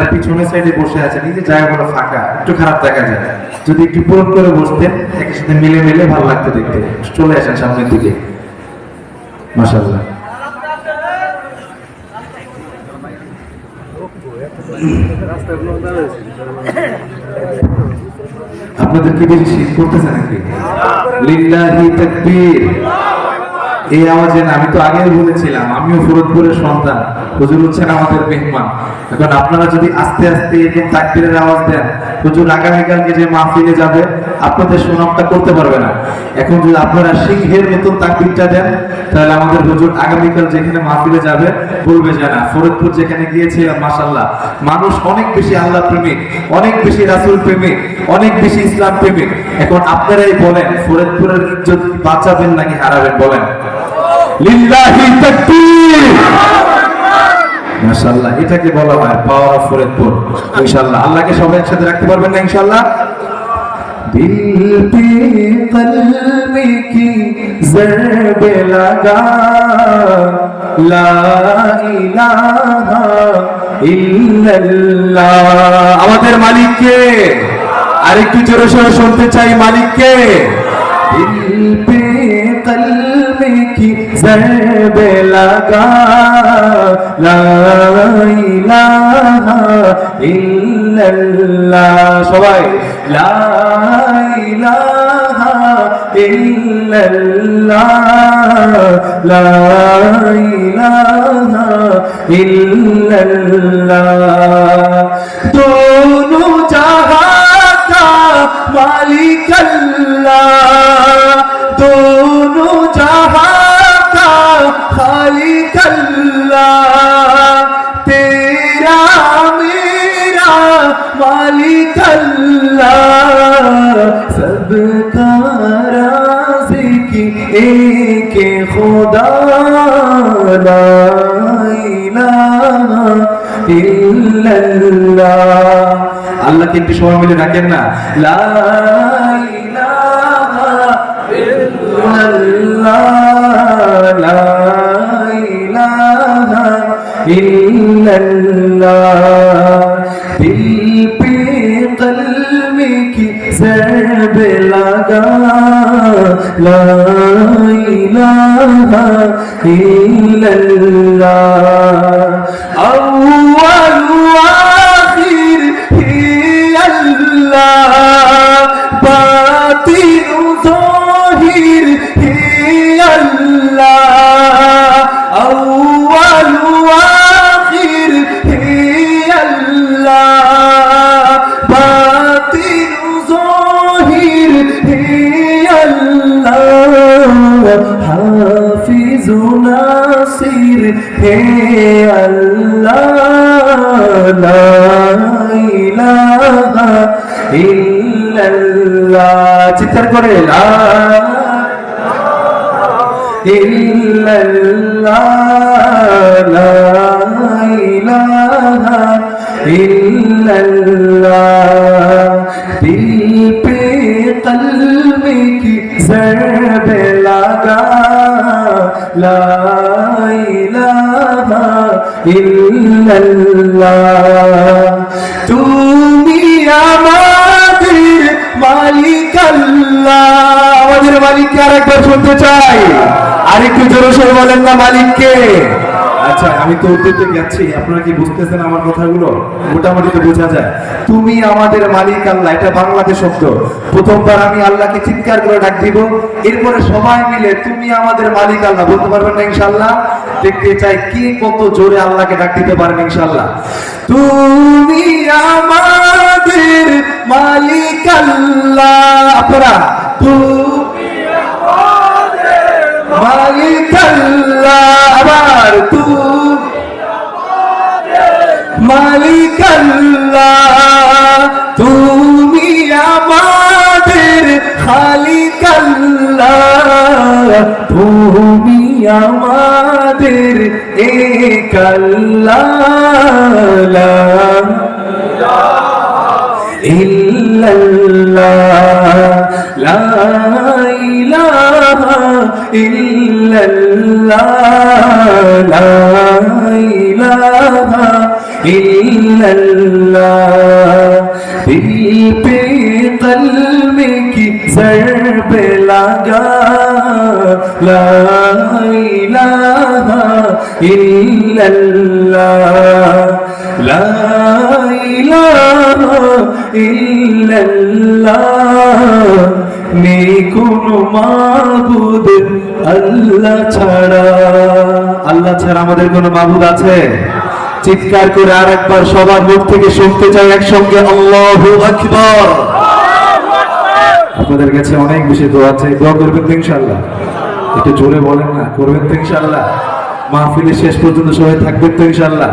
তার পিছনের সাইডে বসে আছেন এই যে জায়গাগুলো ফাঁকা একটু খারাপ দেখা যায়। যদি একটু পূরণ করে বসতেন একের সাথে মিলে মিলে ভালো লাগতো দেখতে। চলে আসেন সামনের দিকে। মাসাল্লাহ আপনাদের কি বেশি শীত করতেছে নাকি? লিল্লাহি তাকবীর। এই আওয়াজে আমি তো আগেই বলেছিলাম, আমিও ফরিদপুরের সন্তান। হুজুর হচ্ছেন আমাদের মেহমান। এখন আপনারা যদি আস্তে আস্তে এরকম তাকবীরের আওয়াজ দেন, হুজুর আগামীকালকে যে মাহফিলে যাবে, আপনাদের সুনামটা করতে পারবে না। এখন যদি আপনারা সিংহের মতন তাকবীরটা দেন, তাহলে আমাদের হুজুর আগামীকাল যেখানে মাহফিলে যাবে, বলবে যে না, ফরিদপুর যেখানে গিয়েছিলাম মাশাল্লাহ মানুষ অনেক বেশি আল্লাহ প্রেমিক, অনেক বেশি রাসূল প্রেমিক, অনেক বেশি ইসলাম প্রেমিক। এখন আপনারাই বলেন, ফরিদপুরের ইজ্জত বাঁচাবেন নাকি হারাবেন, বলেন। লিল্লাহি তাকবীর। মাশাআল্লাহ, এটাকে বলা হয় ইনশাআল্লাহ, আল্লাহকে সবাই একসাথে রাখতে পারবেন না ইনশাআল্লাহ? দিল পে কলবে কি লাগা? লা ইলাহা ইল্লাল্লাহ। আমাদের মালিককে আরেকটু জোরে সরে শুনতে চাই, মালিককে। दिल पे कल्ब की जरब लगा ला इलाहा ইল্লাল্লাহ সবাই লা ইলাহা ইল্লাল্লাহ লা ইলাহা ইল্লাল্লাহ दोनों जहां का मालिक अल्लाह दोनों जहां का खालिक अल्लाह तेरा मेरा मालिक अल्लाह सबका राज़िक एक खुदा ला इलाहा ইল্লাল্লাহ আল্লাহকে একটু সময় মিলে ডাকেন না লা ইলাহা الله لا إله إلا الله دل پہ قلب کی ضرب لگا لا إله إلا الله أول واحد হে আল্লাহ চিৎকার করে দিল পে কলবে কি জর লাগা। লা তুমি আমাদের মালিক আল্লাহ আমাদের মালিককে আরেকবার শুনতে চাই। আরেকটু জোরে বলেন না মালিককে। আচ্ছা আমি তো উত্তরতে যাচ্ছি। আপনারা কি বুঝতেছেন আমার কথাগুলো? মোটামুটি তো বোঝা যায়। তুমি আমাদের মালিক আল্লাহ, এটা বাংলাদেশ শব্দ। প্রথমবার আমি আল্লাহকে চিৎকার করে ডাক দিব। এরপরে সবাই মিলে তুমি আমাদের মালিক আল্লাহ, বলতে পারবেন না ইনশাল্লাহ দেখতে চাই কে কত জোরে আল্লাহকে ডাক দিতে পারেন ইনশাল্লাহ তুমি আমাদের মালিক আল্লাহ। আপনারা মালিক আল্লাহ তুমি আমাদের খালিক আল্লাহ তুমি আমাদের এক আল্লাহ ইল্লাল্লাহ, লা ইলাহা ইল্লাল্লাহ, লা পে লাগা লাইলাহা ইল্লাল্লাহ লাইলাহা ইল্লাল্লাহ নে কোনো আল্লাহ ছাড়া আল্লাহ ছাড়া আমাদের কোনো মাবুদ আছে? চিৎকার করে আর একবার সবার মুখ থেকে শুনতে চাই একসঙ্গে, আল্লাহ আকবর। আপনাদের কাছে অনেক বেশি দোয়া আছে দোয়া করবেন তো ইনশাআল্লাহ। একটু জোরে বলেন না, করবেন তো ইনশাআল্লাহ। মাহফিলের শেষ পর্যন্ত সবাই থাকবেন তো ইনশাআল্লাহ।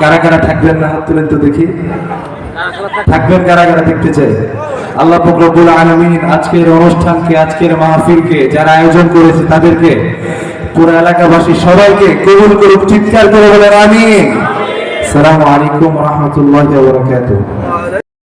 কারা কারা থাকবেন না, হাত তুলেন তো দেখি। থাকবেন কারা কারা দেখতে চাই? আল্লাহ ফকরবুল আলমিন আজকের অনুষ্ঠানকে, আজকের মাহফিলকে, যারা আয়োজন করেছে তাদেরকে, পুরো এলাকাবাসী সবাইকে কবুল করুক, চিৎকার করে বলেন আমি সালাম আলাইকুম রহমতুল্লাহ বরকাতুহ।